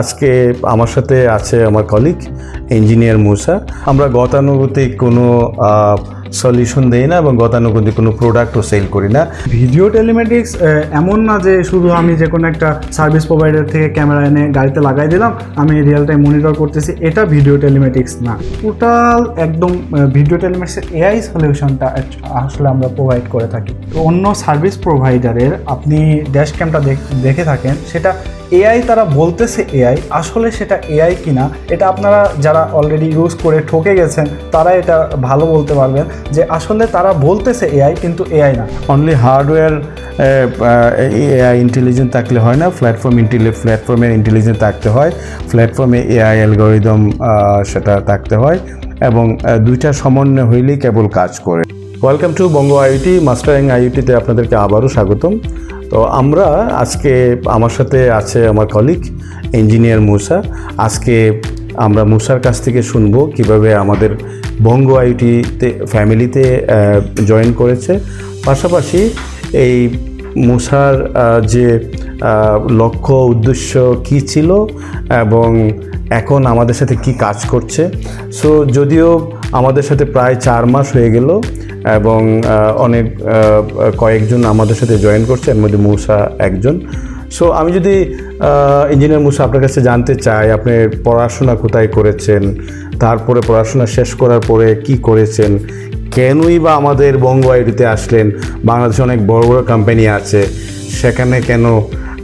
আজকে আমার সাথে আছে আমার কলিগ ইঞ্জিনিয়ার মুসা। আমরা গতানুগতিক কোনো সলিউশন দেই না এবং গতানুগতিক কোনো প্রোডাক্টও সেল করি না। ভিডিও টেলিমেটিক্স এমন না যে শুধু আমি যে কোনো একটা সার্ভিস প্রোভাইডার থেকে ক্যামেরা এনে গাড়িতে লাগাই দিলাম, আমি রিয়েল টাইম মনিটর করতেছি, এটা ভিডিও টেলিমেটিক্স না। টোটাল একদম ভিডিও টেলিমেটিক্সের এআই সলিউশনটা আসলে আমরা প্রোভাইড করে থাকি। অন্য সার্ভিস প্রোভাইডারের আপনি ড্যাশ ক্যামটা দেখে থাকেন, সেটা এআই তারা বলতেছে এআই আসলে সেটা এআই কিনা এটা আপনারা যারা অলরেডি ইউজ করে ঠকে গেছেন তারা এটা ভালো বলতে পারবেন যে আসলে তারা বলতেছে এআই কিন্তু এআই না। অনলি হার্ডওয়্যার এআই ইন্টেলিজেন্ট থাকলে হয় না প্ল্যাটফর্ম ইন্টেলি প্ল্যাটফর্মের ইন্টেলিজেন্ট থাকতে হয় প্ল্যাটফর্মে এআই অ্যালগোরিদম সেটা থাকতে হয় এবং দুইটা সমন্বয় হইলেই কেবল কাজ করে। Welcome to Banga IT mastering আইটিতে আপনাদেরকে আবারও স্বাগতম। তো আমরা আজকে আমার সাথে আছে আমার কলিগ ইঞ্জিনিয়ার মুসা। আজকে আমরা মুসার কাছ থেকে শুনব কীভাবে আমাদের বঙ্গ আইটিতে ফ্যামিলিতে জয়েন করেছে। পাশাপাশি এই মুসার যে লক্ষ্য, উদ্দেশ্য কি ছিল এবং এখন আমাদের সাথে কি কাজ করছে। সো যদিও আমাদের সাথে প্রায় চার মাস হয়ে গেল এবং অনেক কয়েকজন আমাদের সাথে জয়েন করছে, এর মধ্যে মুসা একজন। সো আমি যদি ইঞ্জিনিয়ার মুসা আপনার কাছে জানতে চাই, আপনি পড়াশোনা কোথায় করেছেন, তারপরে পড়াশোনা শেষ করার পরে কি করেছেন, কেনই বা আমাদের বঙ্গ আইডিতে আসলেন, বাংলাদেশে অনেক বড় বড় কোম্পানি আছে, সেখানে কেন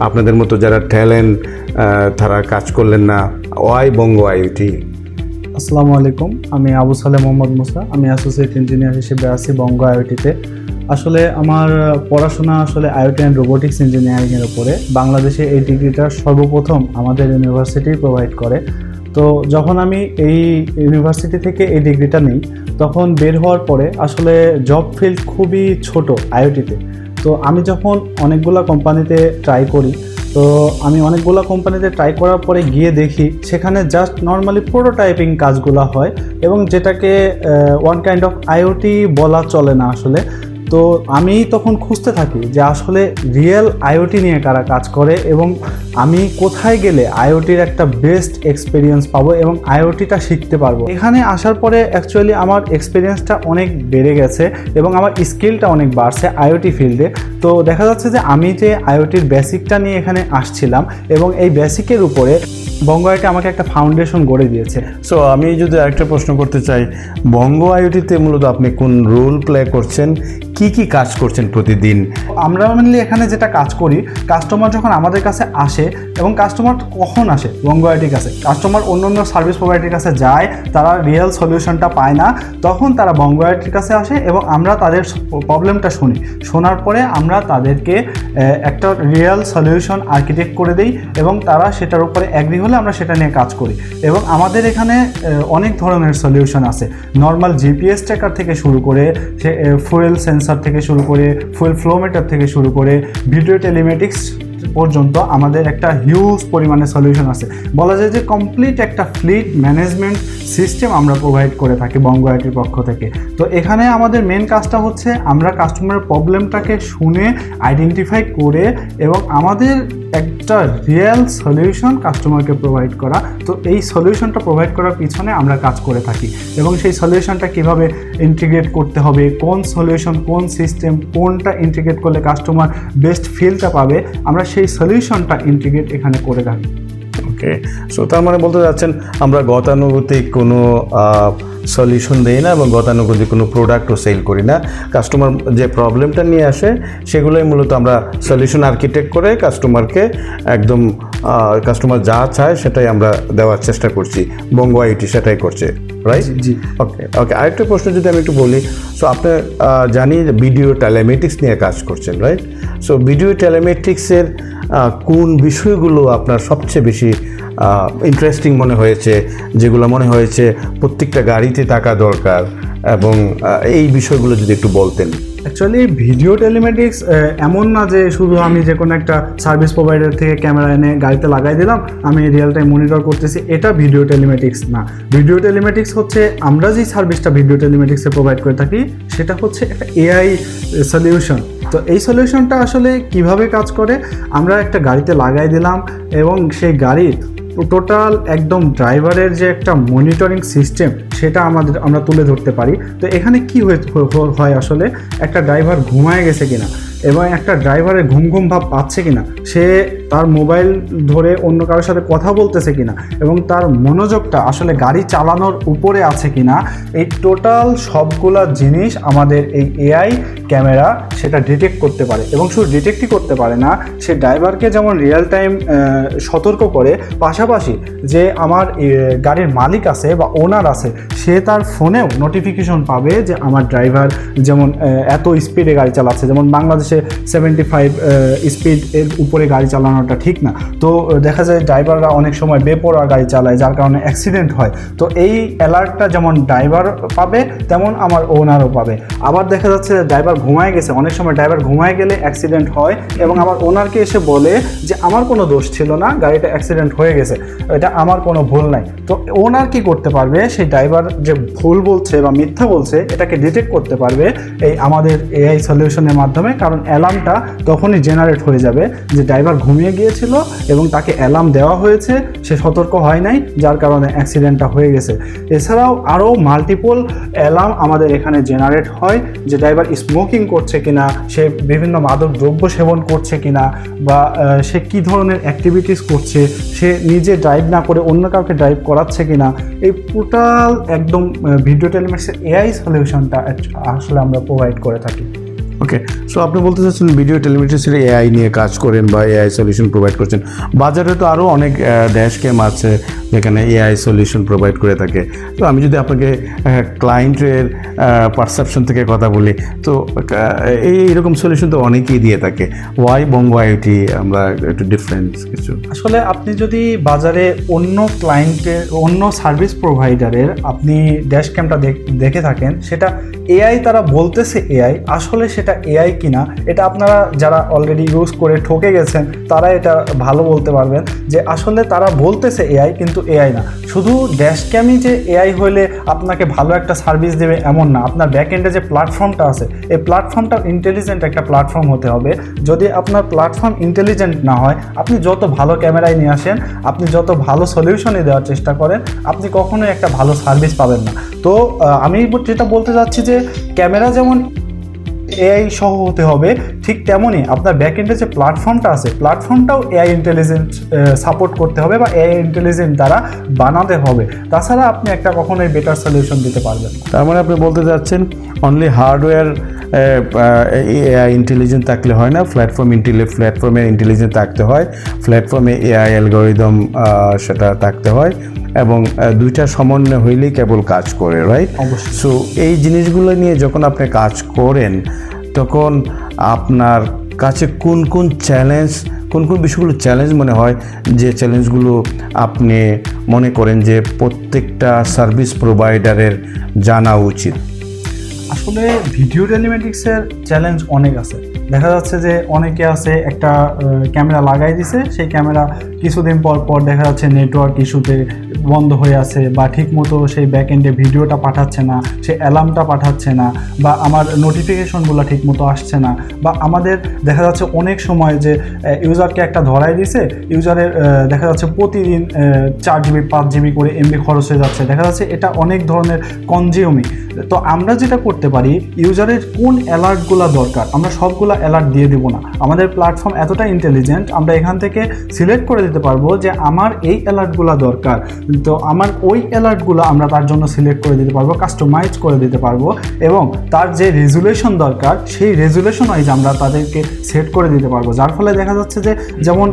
আপনাদের মতো যারা ট্যালেন্ট তারা কাজ করলেন না ওয়াই বঙ্গ আইটি আসসালামু আলাইকুম। আমি আবু সালেহ মোহাম্মদ মুসা আমি অ্যাসোসিয়েট ইঞ্জিনিয়ার হিসেবে আছি বঙ্গ আইওটিতে আসলে আমার পড়াশোনা আসলে আইওটি অ্যান্ড রোবোটিক্স ইঞ্জিনিয়ারিংয়ের উপরে। বাংলাদেশে এই ডিগ্রিটা সর্বপ্রথম আমাদের ইউনিভার্সিটি প্রোভাইড করে। তো যখন আমি এই ইউনিভার্সিটি থেকে এই ডিগ্রিটা নিই, তখন বের হওয়ার পরে আসলে জব ফিল্ড খুবই ছোট আইওটিতে তো। আমি যখন অনেকগুলা কোম্পানিতে ট্রাই করি তো আমি অনেকগুলো কোম্পানিতে ট্রাই করার পরে গিয়ে দেখি, সেখানে জাস্ট নর্মালি প্রোটোটাইপিং কাজগুলো হয় এবং যেটাকে ওয়ান কাইন্ড অফ আইওটি বলা চলে না আসলে। তো আমি তখন খুঁজতে থাকি যে আসলে রিয়েল আইওটি নিয়ে কারা কাজ করে এবং আমি কোথায় গেলে আইওটির একটা বেস্ট এক্সপিরিয়েন্স পাবো এবং আইওটিটা শিখতে পারব। এখানে আসার পরে অ্যাকচুয়ালি আমার এক্সপিরিয়েন্সটা অনেক বেড়ে গেছে এবং আমার স্কিলটা অনেক বাড়ছে আইওটি ফিল্ডে। তো দেখা যাচ্ছে যে আমি যে আইওটির বেসিকটা নিয়ে এখানে আসছিলাম এবং এই বেসিকের উপরে বঙ্গ আইটি আমাকে একটা ফাউন্ডেশন গড়ে দিয়েছে। সো আমি যদি আরেকটা প্রশ্ন করতে চাই, বঙ্গ আইওটিতে মূলত আপনি কোন রোল প্লে করছেন? কি কি কাজ করছেন প্রতিদিন? আমরা মেনলি এখানে যেটা কাজ করি কাস্টমার যখন আমাদের কাছে আসে এবং কাস্টমার কখন আসে? বঙ্গ আইটির কাছে। কাস্টমার অন্য অন্য সার্ভিস প্রোভাইডারের কাছে যায়, তারা রিয়েল সলিউশনটা পায় না, তখন তারা বঙ্গ আইটির কাছে আসে এবং আমরা তাদের প্রবলেমটা শুনি। শোনার পরে আমরা তাদেরকে একটা রিয়েল সলিউশন আর্কিটেক্ট করে দিই এবং তারা সেটার উপরে অ্যাগ্রি হলে আমরা সেটা নিয়ে কাজ করি। এবং আমাদের এখানে অনেক ধরনের সলিউশন আছে। নর্মাল জিপিএস ট্র্যাকার থেকে শুরু করে, সে ফুয়েল সেন্সার থেকে শুরু করে ফুয়েল ফ্লোমিটার থেকে শুরু করে ভিডিও টেলিমেটিক্স পর্যন্ত আমাদের একটা হিউজ পরিমাণে সলিউশন আছে। বলা যায় যে কমপ্লিট একটা ফ্লিট ম্যানেজমেন্ট সিস্টেম আমরা প্রোভাইড করে থাকি বঙ্গ আইটির পক্ষ থেকে। তো এখানে আমাদের মেন কাজটা হচ্ছে আমরা কাস্টমারের প্রবলেমটাকে শুনে আইডেন্টিফাই করে এবং আমাদের একটা রিয়েল সলিউশন কাস্টমারকে প্রোভাইড করা। তো এই সলিউশনটা প্রোভাইড করার পিছনে আমরা কাজ করে থাকি। এবং সেই সলিউশনটা কীভাবে ইন্টিগ্রেট করতে হবে, কোন সলিউশন কোন সিস্টেম কোনটা ইন্টিগ্রেট করলে কাস্টমার বেস্ট ফিলটা পাবে, আমরা সেই সলিউশনটা ইন্টিগ্রেট এখানে করে থাকি। ওকে সো তার মানে বলতে যাচ্ছেন আমরা গতানুগতিক কোনো সলিউশন দেই না এবং গতানুগতিক কোনো প্রোডাক্টও সেল করি না। কাস্টমার যে প্রবলেমটা নিয়ে আসে সেগুলোই মূলত আমরা সলিউশন আর্কিটেক্ট করে কাস্টমারকে একদম কাস্টমার যা চায় সেটাই আমরা দেওয়ার চেষ্টা করছি। বঙ্গ আইটি সেটাই করছে রাইট জি ওকে ওকে আরেকটা প্রশ্ন যদি আমি একটু বলি সো আপনি জানি যে ভিডিও টেলিমেটিক্স নিয়ে কাজ করছেন রাইট সো ভিডিও টেলিমেটিক্সের কোন বিষয়গুলো আপনার সবচেয়ে বেশি ইন্টারেস্টিং মনে হয়েছে, যেগুলো মনে হয়েছে প্রত্যেকটা গাড়িতে থাকা দরকার, এবং এই বিষয়গুলো যদি একটু বলতেন। অ্যাকচুয়ালি ভিডিও টেলিমেটিক্স এমন না যে শুধু আমি যে কোনো একটা সার্ভিস প্রোভাইডার থেকে ক্যামেরা এনে গাড়িতে লাগাই দিলাম, আমি রিয়েল টাইম মনিটর করতেছি। এটা ভিডিও টেলিমেটিক্স না। ভিডিও টেলিমেটিক্স হচ্ছে, আমরা যেই সার্ভিসটা ভিডিও টেলিমেটিক্সে প্রোভাইড করে থাকি, সেটা হচ্ছে একটা এআই সলিউশন তো এই সলিউশনটা আসলে কীভাবে কাজ করে? আমরা একটা গাড়িতে লাগাই দিলাম এবং সেই গাড়ি টোটাল একদম ড্রাইভারের যে একটা মনিটরিং সিস্টেম সেটা আমাদের, আমরা তুলে ধরতে পারি। তো এখানে কি হয়ে- আসলে? একটা ড্রাইভার ঘুমায় গেছে কিনা? এবং একটা ড্রাইভারের ঘুম ঘুম ভাব পাচ্ছে কিনা, সে তার মোবাইল ধরে অন্য কারোর সাথে কথা বলতেছে কিনা এবং তার মনোযোগটা আসলে গাড়ি চালানোর উপরে আছে কিনা, এই টোটাল সবগুলা জিনিস আমাদের এই এআই ক্যামেরা সেটা ডিটেক্ট করতে পারে এবং শুধু ডিটেক্টই করতে পারে না, সে ড্রাইভারকে যেমন রিয়েল টাইম সতর্ক করে, পাশাপাশি যে আমার গাড়ির মালিক আছে বা ওনার আছে, সে তার ফোনেও নোটিফিকেশন পাবে যে আমার ড্রাইভার যেমন এত স্পিডে গাড়ি চালাচ্ছে, যেমন বাংলাদেশে সেভেন্টি ফাইভ স্পিড এর উপরে গাড়ি চালানোটা ঠিক না। তো দেখা যায় ড্রাইভাররা অনেক সময় বেপরোয়া গাড়ি চালায়, যার কারণে অ্যাক্সিডেন্ট হয়। তো এই অ্যালার্টটা যেমন ড্রাইভার পাবে, তেমন আমার ওনারও পাবে। আবার দেখা যাচ্ছে ড্রাইভার ঘুমায় গেছে। অনেক সময় ড্রাইভার ঘুমায় গেলে অ্যাক্সিডেন্ট হয় এবং আমার ওনারকে এসে বলে যে, আমার কোনো দোষ ছিল না, গাড়িটা অ্যাক্সিডেন্ট হয়ে গেছে। এটা আমার কোনো ভুল নাই। তো ওনার কি করতে পারবে? সেই ড্রাইভার যে ভুল বলছে বা মিথ্যা বলছে, এটাকে ডিটেক্ট করতে পারবে এই আমাদের এআই সলিউশনের মাধ্যমে। কারণ অ্যালার্মটা তখনই জেনারেট হয়ে যাবে যে ড্রাইভার ঘুমিয়ে গিয়েছিল এবং তাকে অ্যালার্ম দেওয়া হয়েছে, সে সতর্ক হয় নাই, যার কারণে অ্যাক্সিডেন্টটা হয়ে গেছে। এছাড়াও আরও মাল্টিপল অ্যালার্ম আমাদের এখানে জেনারেট হয়, যে ড্রাইভার স্মোকিং করছে কিনা, সে বিভিন্ন মাদক দ্রব্য সেবন করছে কিনা, বা সে কী ধরনের অ্যাক্টিভিটিস করছে, সে নিজে ড্রাইভ না করে অন্য কাউকে ড্রাইভ করাচ্ছে কিনা, এই টোটাল একদম ভিডিও টেলিমেক্সের এআই সলিউশনটা আসলে আমরা প্রোভাইড করে থাকি। ওকে সো আপনি বলতে চাচ্ছেন ভিডিও টেলিমেট্রিসের এআই নিয়ে কাজ করেন বা এআই সলিউশন প্রোভাইড করছেন। বাজারে তো আরও অনেক ড্যাশ ক্যাম আছে যেখানে এআই সলিউশন প্রোভাইড করে থাকে। তো আমি যদি আপনাকে ক্লায়েন্টের পারসেপশন থেকে কথা বলি তো আহ, এই এরকম সলিউশন তো অনেকেই দিয়ে থাকে। ওয়াই বঙ্গ আইটি আমরা একটু ডিফারেন্স কিছু। আসলে আপনি যদি বাজারে অন্য ক্লায়েন্টের অন্য সার্ভিস প্রোভাইডারের আপনি ড্যাশ ক্যামটা দেখে থাকেন সেটা এআই তারা বলতেছে এআই আসলে সেটা এআই কিনা, এটা আপনারা যারা অলরেডি ইউজ করে ঠকে গেছেন, তারা এটা ভালো বলতে পারবেন যে আসলে তারা বলতেছে এআই কিন্তু এআই না। শুধু ড্যাশ ক্যামই যে এআই হলে আপনাকে ভালো একটা সার্ভিস দেবে এমন না। আপনার ব্যাক এন্ডে যে প্ল্যাটফর্মটা আছে, এই প্ল্যাটফর্মটা ইন্টেলিজেন্ট একটা প্ল্যাটফর্ম হতে হবে। যদি আপনার প্ল্যাটফর্ম ইন্টেলিজেন্ট না হয়, আপনি যত ভালো ক্যামেরায় নিয়ে আসেন, আপনি যত ভালো সলিউশনে দেওয়ার চেষ্টা করেন, আপনি কখনোই একটা ভালো সার্ভিস পাবেন না। তো আমি যেটা বলতে চাচ্ছি যে, ক্যামেরা যেমন এআই সহ হতে হবে। ঠিক তেমনই আপনার ব্যাকএন্ডে যে প্ল্যাটফর্মটা আছে প্ল্যাটফর্মটাও এআই ইন্টেলিজেন্ট সাপোর্ট করতে হবে বা এআই ইন্টেলিজেন্ট দ্বারা বানাতে হবে। তাছাড়া আপনি একটা কখনোই বেটার সলিউশন দিতে পারবেন তার মানে আপনি বলতে চাচ্ছেন অনলি হার্ডওয়্যার ইন্টেলিজেন্ট থাকলে হয় না। প্ল্যাটফর্ম ইন্টেলি প্ল্যাটফর্মে ইন্টেলিজেন্ট থাকতে হয়। প্ল্যাটফর্মে এআই অ্যালগোরিদম সেটা থাকতে হয়। এবং দুইটা সমন্বয় হইলেই কেবল কাজ করে রাইট। সো এই জিনিসগুলো নিয়ে যখন আপনি কাজ করেন তখন আপনার কাছে কোন কোন চ্যালেঞ্জ কোন কোন বিষয়গুলো চ্যালেঞ্জ মনে হয়? যে চ্যালেঞ্জগুলো আপনি মনে করেন যে প্রত্যেকটা সার্ভিস প্রোভাইডারের জানা উচিত। আসলে ভিডিও টেলিমেটিক্সের চ্যালেঞ্জ অনেক আছে। দেখা যাচ্ছে যে অনেকে আছে একটা ক্যামেরা লাগাই দিছে, সেই ক্যামেরা কিছুদিন পর পর দেখা যাচ্ছে নেটওয়ার্ক ইস্যুতে বন্ধ হয়ে আছে বা ঠিকমতো সেই ব্যাক এন্ডে ভিডিওটা পাঠাচ্ছে না, সে অ্যালার্মটা পাঠাচ্ছে না বা আমার নোটিফিকেশনগুলো ঠিকমতো আসছে না বা আমাদের দেখা যাচ্ছে অনেক সময় যে ইউজারকে একটা ধরাই দিছে ইউজারের দেখা যাচ্ছে প্রতিদিন চার জিবি পাঁচ জিবি করে এমবি খরচ হয়ে যাচ্ছে। দেখা যাচ্ছে এটা অনেক ধরনের কনজিউমিং তো আমরা যেটা করতে পারি ইউজারের কোন অ্যালার্টগুলো দরকার, আমরা সবগুলো অ্যালার্ট দিয়ে দেবো না। আমাদের প্ল্যাটফর্ম এতটা ইন্টেলিজেন্ট আমরা এখান থেকে সিলেক্ট করে দিতে পারব যে আমার এই অ্যালার্টগুলো দরকার। তো আমার ওই অ্যালার্টগুলো আমরা তার জন্য সিলেক্ট করে দিতে পারব কাস্টমাইজ করে দিতে পারব এবং তার যে রেজুলেশন দরকার, সেই রেজুলেশন ওয়াইজ আমরা তাদেরকে সেট করে দিতে পারব। যার ফলে দেখা যাচ্ছে যে যেমন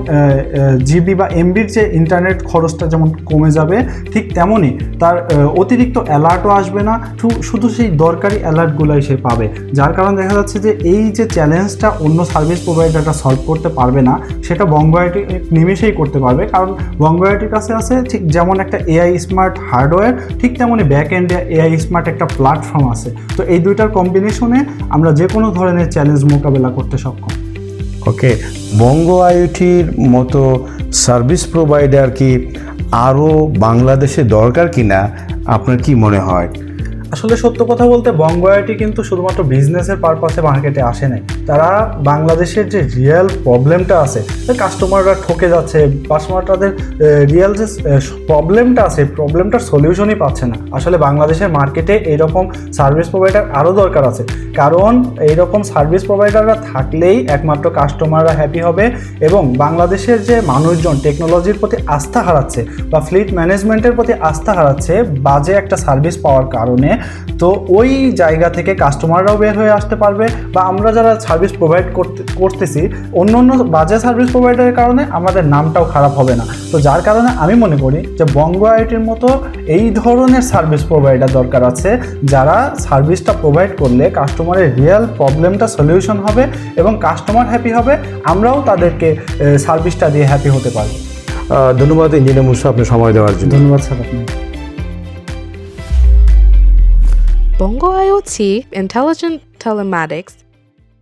জিবি বা এমবির যে ইন্টারনেট খরচটা যেমন কমে যাবে, ঠিক তেমনই তার অতিরিক্ত অ্যালার্টও আসবে না শুধু সেই দরকারি অ্যালার্টগুলোই সে পাবে। যার কারণে দেখা যাচ্ছে যে এই যে চ্যালেঞ্জটা অন্য সার্ভিস প্রোভাইডারটা সলভ করতে পারবে না, সেটা বঙ্গআইটি নিমেষেই করতে পারবে। কারণ বঙ্গআইটির কাছে আছে ঠিক যেমন একটা এআই স্মার্ট হার্ডওয়্যার ঠিক তেমনই ব্যাক এন্ডে এআই স্মার্ট একটা প্ল্যাটফর্ম আছে। তো এই দুইটার কম্বিনেশনে আমরা যে কোনো ধরনের চ্যালেঞ্জ মোকাবেলা করতে সক্ষম। ওকে বঙ্গ আইওটির মতো সার্ভিস প্রোভাইডার কি আরও বাংলাদেশে দরকার কিনা? আপনার কি মনে হয়? আসলে সত্য কথা বলতে বঙ্গ আইটি কিন্তু শুধুমাত্র বিজনেসের পারপাসে মার্কেটে আসে নাই। তারা বাংলাদেশের যে রিয়েল প্রবলেমটা আছে কাস্টমাররা ঠকে যাচ্ছে কাস্টমার তাদের রিয়েল যে প্রবলেমটা আছে প্রবলেমটার সলিউশনই পাচ্ছে না। আসলে বাংলাদেশের মার্কেটে এইরকম সার্ভিস প্রোভাইডার আরও দরকার আছে। কারণ এইরকম সার্ভিস প্রোভাইডাররা থাকলেই একমাত্র কাস্টমাররা হ্যাপি হবে এবং বাংলাদেশের যে মানুষজন টেকনোলজির প্রতি আস্থা হারাচ্ছে বা ফ্লিট ম্যানেজমেন্টের প্রতি আস্থা হারাচ্ছে, বাজে একটা সার্ভিস পাওয়ার কারণে তো ওই জায়গা থেকে কাস্টমাররাও বের হয়ে আসতে পারবে বা আমরা যারা সার্ভিস প্রোভাইড করতে করতেছি অন্য অন্য বাজে সার্ভিস প্রোভাইডারের কারণে আমাদের নামটাও খারাপ হবে না। তো যার কারণে আমি মনে করি যে বঙ্গ আইটির মতো এই ধরনের সার্ভিস প্রোভাইডার দরকার আছে যারা সার্ভিসটা প্রোভাইড করলে কাস্টমারের রিয়েল প্রবলেমটা সলিউশন হবে এবং কাস্টমার হ্যাপি হবে আমরাও তাদেরকে সার্ভিসটা দিয়ে হ্যাপি হতে পারব। ধন্যবাদ ইঞ্জিনিয়ার মুসা আপনি সময় দেওয়ার জন্য। ধন্যবাদ স্যার আপনাকে। Bongo IoT Intelligent Telematics